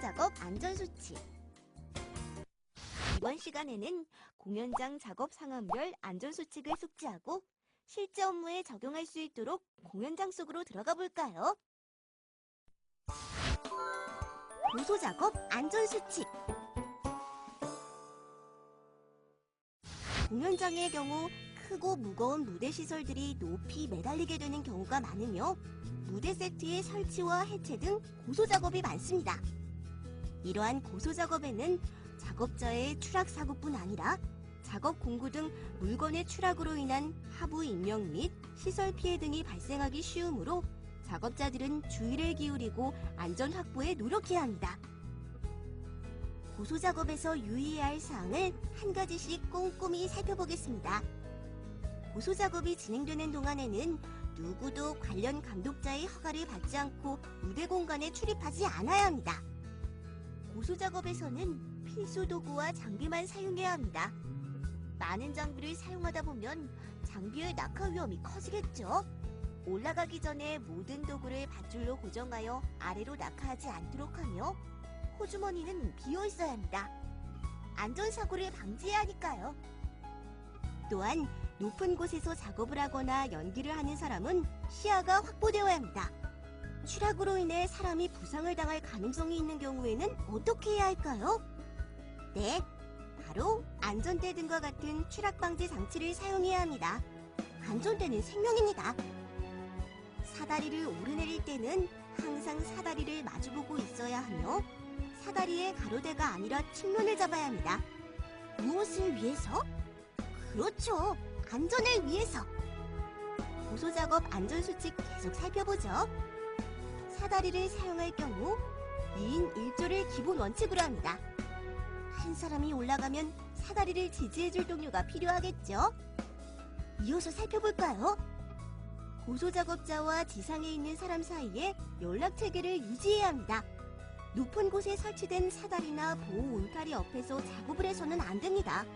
작업 안전수칙 이번 시간에는 공연장 작업 상황별 안전수칙을 숙지하고 실제 업무에 적용할 수 있도록 공연장 속으로 들어가 볼까요? 고소작업 안전수칙 공연장의 경우 크고 무거운 무대 시설들이 높이 매달리게 되는 경우가 많으며 무대 세트의 설치와 해체 등 고소 작업이 많습니다. 이러한 고소 작업에는 작업자의 추락 사고뿐 아니라 작업 공구 등 물건의 추락으로 인한 하부 인명 및 시설 피해 등이 발생하기 쉬우므로 작업자들은 주의를 기울이고 안전 확보에 노력해야 합니다. 고소 작업에서 유의해야 할 사항을 한 가지씩 꼼꼼히 살펴보겠습니다. 고소 작업이 진행되는 동안에는 누구도 관련 감독자의 허가를 받지 않고 무대 공간에 출입하지 않아야 합니다. 고소 작업에서는 필수 도구와 장비만 사용해야 합니다. 많은 장비를 사용하다 보면 장비의 낙하 위험이 커지겠죠? 올라가기 전에 모든 도구를 밧줄로 고정하여 아래로 낙하하지 않도록 하며 호주머니는 비어 있어야 합니다. 안전사고를 방지해야 하니까요. 또한 높은 곳에서 작업을 하거나 연기를 하는 사람은 시야가 확보되어야 합니다. 추락으로 인해 사람이 부상을 당할 가능성이 있는 경우에는 어떻게 해야 할까요? 네, 바로 안전대 등과 같은 추락 방지 장치를 사용해야 합니다. 안전대는 생명입니다. 사다리를 오르내릴 때는 항상 사다리를 마주보고 있어야 하며 사다리의 가로대가 아니라 측면을 잡아야 합니다. 무엇을 위해서? 그렇죠. 안전을 위해서. 고소작업 안전수칙 계속 살펴보죠. 사다리를 사용할 경우 2인 1조를 기본 원칙으로 합니다. 한 사람이 올라가면 사다리를 지지해줄 동료가 필요하겠죠? 이어서 살펴볼까요? 고소작업자와 지상에 있는 사람 사이에 연락체계를 유지해야 합니다. 높은 곳에 설치된 사다리나 보호 울타리 옆에서 작업을 해서는 안 됩니다.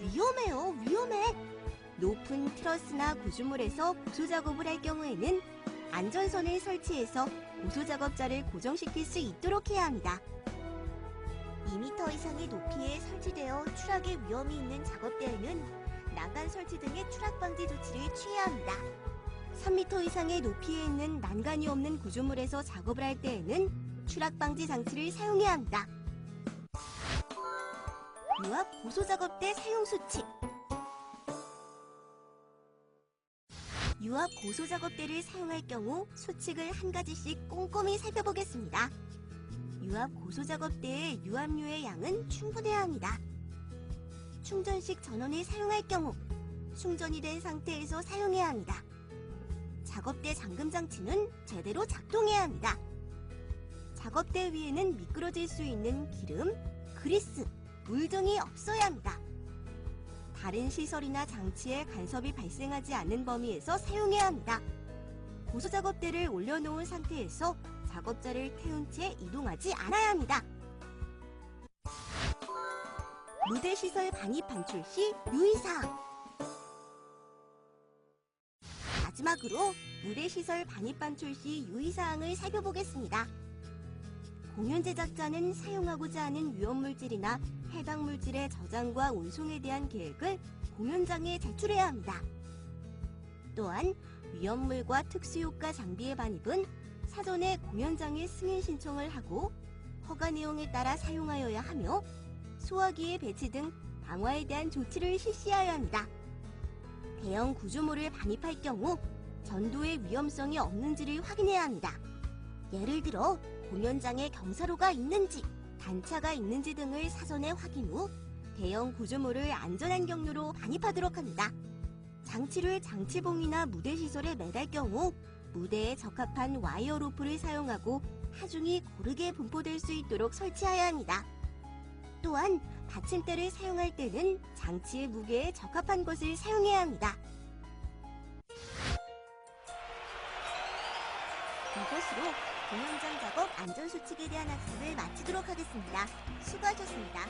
위험해요, 위험해. 높은 트러스나 구조물에서 고소작업을 할 경우에는 안전선을 설치해서 고소 작업자를 고정시킬 수 있도록 해야 합니다. 2m 이상의 높이에 설치되어 추락의 위험이 있는 작업대에는 난간 설치 등의 추락 방지 조치를 취해야 합니다. 3m 이상의 높이에 있는 난간이 없는 구조물에서 작업을 할 때에는 추락 방지 장치를 사용해야 합니다. 유압 고소작업대 사용 수칙 유압 고소 작업대를 사용할 경우 수칙을 한 가지씩 꼼꼼히 살펴보겠습니다. 유압 고소 작업대의 유압류의 양은 충분해야 합니다. 충전식 전원을 사용할 경우 충전이 된 상태에서 사용해야 합니다. 작업대 잠금 장치는 제대로 작동해야 합니다. 작업대 위에는 미끄러질 수 있는 기름, 그리스, 물 등이 없어야 합니다. 다른 시설이나 장치에 간섭이 발생하지 않는 범위에서 사용해야 합니다. 고소작업대를 올려놓은 상태에서 작업자를 태운 채 이동하지 않아야 합니다. 무대 시설 반입 반출 시 유의사항 마지막으로 무대 시설 반입 반출 시 유의사항을 살펴보겠습니다. 공연 제작자는 사용하고자 하는 위험물질이나 해당 물질의 저장과 운송에 대한 계획을 공연장에 제출해야 합니다. 또한 위험물과 특수효과 장비의 반입은 사전에 공연장에 승인 신청을 하고 허가 내용에 따라 사용하여야 하며 소화기의 배치 등 방화에 대한 조치를 실시해야 합니다. 대형 구조물을 반입할 경우 전도의 위험성이 없는지를 확인해야 합니다. 예를 들어 공연장에 경사로가 있는지, 단차가 있는지 등을 사전에 확인 후 대형 구조물을 안전한 경로로 반입하도록 합니다. 장치를 장치봉이나 무대 시설에 매달 경우 무대에 적합한 와이어 로프를 사용하고 하중이 고르게 분포될 수 있도록 설치해야 합니다. 또한 받침대를 사용할 때는 장치의 무게에 적합한 것을 사용해야 합니다. 이것으로 공연장 작업 안전수칙에 대한 학습을 마치도록 하겠습니다. 수고하셨습니다.